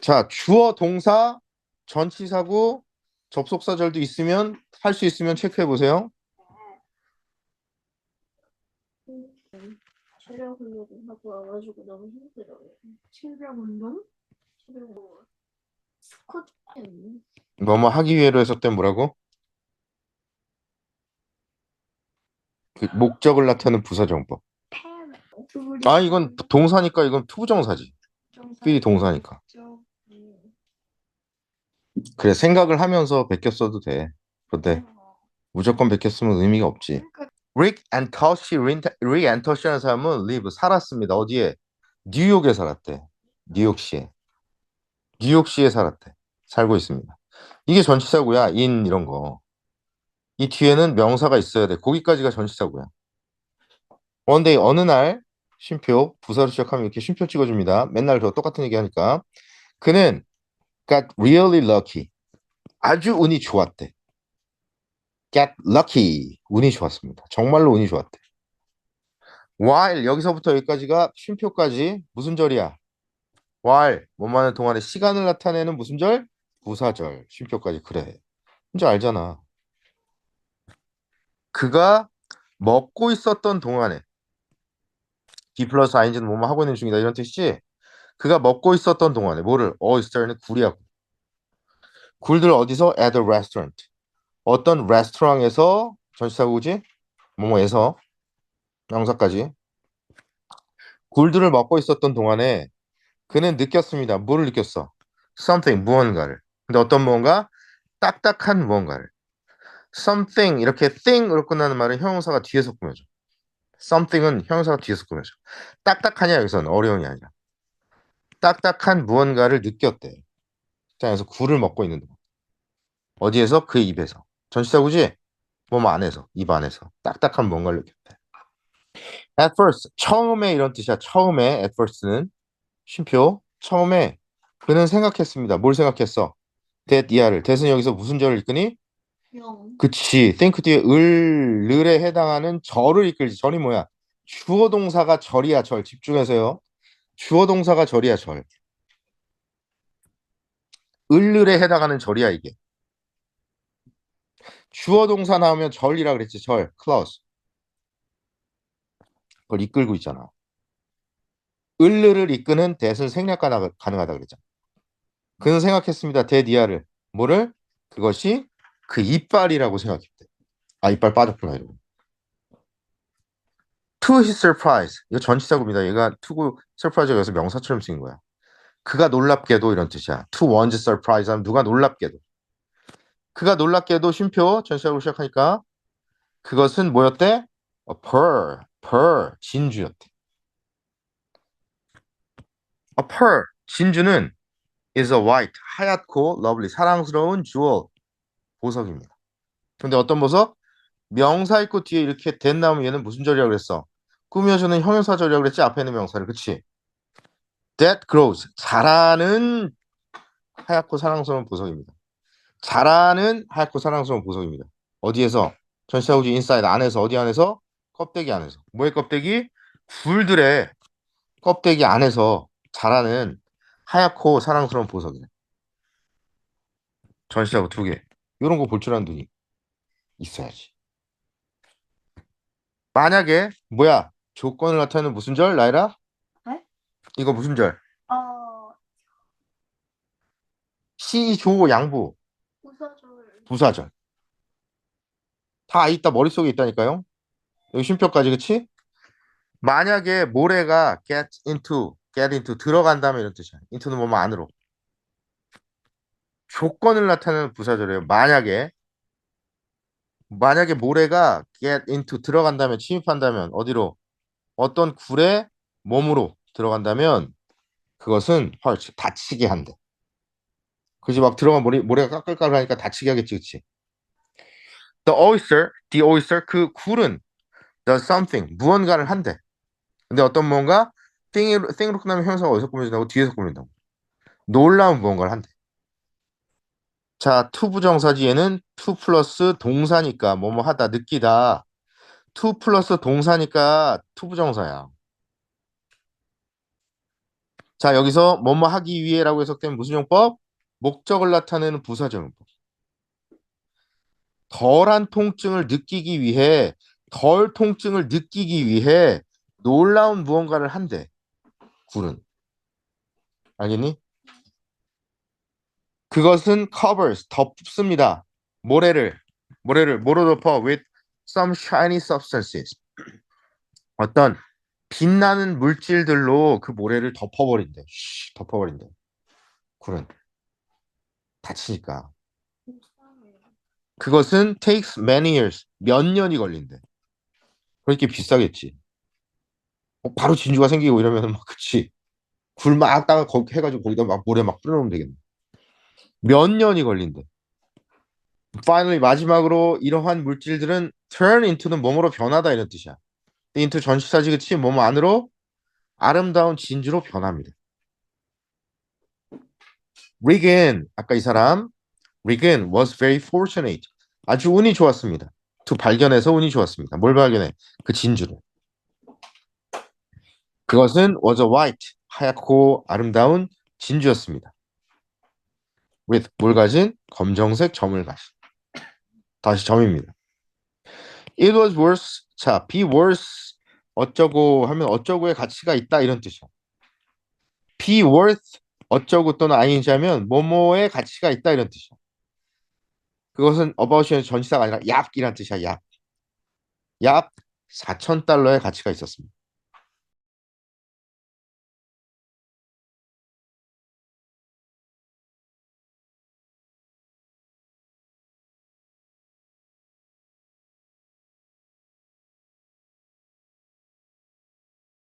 자, 주어 동사 전치사고 접속사절도 있으면 할 수 있으면 체크해 보세요. 체력 하고 와가지고 너무 힘들어요. 체력 운동? 체력 운동. 스쿼트 뭐뭐 하기 위해로 해석된 뭐라고? 그 목적을 나타내는 부사정법. 아, 이건 동사니까 이건 투부정사지. 삐 동사니까. 그래, 생각을 하면서 베꼈어도 돼. 근데 무조건 베꼈으면 의미가 없지. 릭 앤터시, 릭 앤터시라는 사람은 live 살았습니다. 어디에? 뉴욕에 살았대. 뉴욕시에. 뉴욕시에 살았대. 살고 있습니다. 이게 전치사고야. in 이런 거. 이 뒤에는 명사가 있어야 돼. 거기까지가 전치사고야. 원데이 어느 날 쉼표 부사로 시작하면 이렇게 쉼표 찍어줍니다. 맨날 저 똑같은 얘기 하니까 그는 got really lucky 아주 운이 좋았대. get lucky 운이 좋았습니다. 정말로 운이 좋았대. while 여기서부터 여기까지가 쉼표까지 무슨 절이야? while 뭐만한 동안에 시간을 나타내는 무슨 절? 부사절 쉼표까지 그래. 이제 알잖아. 그가 먹고 있었던 동안에 B 플러스 ING는 뭐뭐 하고 있는 중이다 이런 뜻이지? 그가 먹고 있었던 동안에 뭐를 oyster는 굴이야 굴들 어디서? At a restaurant. 어떤 레스토랑에서 전시사고지? 뭐뭐에서? 명사까지. 굴들을 먹고 있었던 동안에 그는 느꼈습니다. 뭐를 느꼈어? something 무언가를. 근데 어떤 무언가? 딱딱한 무언가를. something 이렇게 thing으로 끝나는 말은 형용사가 뒤에서 꾸며져. Something은 형용사가 뒤에서 꾸며져. 딱딱하냐 여기서는 어려운이 아니라. 딱딱한 무언가를 느꼈대. 장에서 굴을 먹고 있는 동안. 어디에서? 그 입에서. 전치사구지? 몸 안에서, 입 안에서. 딱딱한 무언가를 느꼈대. at first, 처음에 이런 뜻이야. 처음에 at first는 쉼표. 처음에 그는 생각했습니다. 뭘 생각했어? that 이하를. that은 여기서 무슨 절을 이끄니? 영. 그치. think 뒤에 을, 을에 해당하는 절을 이끌지. 절이 뭐야? 주어 동사가 절이야, 절. 집중해서요. 주어 동사가 절이야, 절. 을을에 해당하는 절이야, 이게. 주어 동사 나오면 절이라 그랬지, 절. clause. 그걸 이끌고 있잖아. 을을을 이끄는 대은 생략 가능- 가능하다 그랬잖아. 그는 생각했습니다. 대디아를. 뭐를? 그것이 그 이빨이라고 생각했대. 아 이빨 빠졌구나 이러고. To his surprise. 이거 전치사구입니다. 얘가 to고 surprise가 여기서 명사처럼 쓰인 거야. 그가 놀랍게도 이런 뜻이야. To one's surprise 하면 누가 놀랍게도. 그가 놀랍게도 쉼표 전치사구로 시작하니까 그것은 뭐였대? A pearl, pearl, 진주였대. A pearl, 진주는 is a white, 하얗고 lovely, 사랑스러운 jewel, 보석입니다. 근데 어떤 보석? 명사 있고 뒤에 이렇게 된 나오면 얘는 무슨 절이라고 그랬어? 꾸며주는 형용사 절이라고 그랬지? 앞에 있는 명사를 그치? That grows 자라는 하얗고 사랑스러운 보석입니다. 자라는 하얗고 사랑스러운 보석입니다. 어디에서? 전시하우지 인사이드 안에서 어디 안에서? 껍데기 안에서. 뭐의 껍데기? 굴들의 껍데기 안에서 자라는 하얗고 사랑스러운 보석이네. 전시하고 두 개. 이런 거 볼 줄 아는 눈이 있어야지. 만약에 뭐야 조건을 나타내는 무슨 절 라이라? 네? 이거 무슨 절? 어, 시, 조, 양부, 부사절. 부사절. 다 있다 머릿속에 있다니까요. 여기 쉼표까지 그치? 만약에 모래가 get into, get into 들어간다면 이런 뜻이야. into는 뭐뭐 안으로. 조건을 나타내는 부사절이에요. 만약에 만약에 모래가 get into 들어간다면 침입한다면 어디로 어떤 굴에 몸으로 들어간다면 그것은 헐 다치게 한대. 그지 막 들어간 모래 모래가 까끌까끌 하니까 다치게 하겠지, 그치? The oyster, the oyster 그 굴은 does something 무언가를 한대. 근데 어떤 무언가 thing으로, thing으로 끝나면 형사가 어디서 꾸며진다고 뒤에서 꾸민다고. 놀라운 무언가를 한대. 자, to 부정사지 얘는 to 플러스 동사니까 뭐뭐 하다 느끼다. to 플러스 동사니까 to 부정사야. 자, 여기서 뭐뭐 하기 위해라고 해석되면 무슨 용법? 목적을 나타내는 부사적 용법. 덜한 통증을 느끼기 위해, 덜 통증을 느끼기 위해 놀라운 무언가를 한대. 굴은. 알겠니? 그것은 covers, 덮습니다. 모래를, 모래를 뭐로 덮어? with some shiny substances. 어떤 빛나는 물질들로 그 모래를 덮어버린대. 쉬, 덮어버린대. 굴은. 다치니까. 그것은 takes many years. 몇 년이 걸린대. 그렇게 비싸겠지. 어, 바로 진주가 생기고 이러면 막 그치. 굴 막 따가 해가지고 거기다 막 모래 막 뿌려놓으면 되겠네. 몇 년이 걸린대. finally 마지막으로 이러한 물질들은 turn into는 뭐뭐로 변하다 이런 뜻이야. into 전치사지 그치? 뭐뭐 안으로 아름다운 진주로 변합니다. Regan 아까 이 사람 Regan was very fortunate. 아주 운이 좋았습니다. to 발견해서 운이 좋았습니다. 뭘 발견해? 그 진주를. 그것은 was a white 하얗고 아름다운 진주였습니다. With 뭘 가진? 검정색 점을 가진. 다시 점입니다. It was worse. 자, be worse 어쩌고 하면 어쩌고의 가치가 있다 이런 뜻이야. be worth 어쩌고 또는 ing 하면 뭐뭐의 가치가 있다 이런 뜻이야. 그것은 about이는 전치사가 아니라 약이란 뜻이야. 약. 약 4천 달러의 가치가 있었습니다.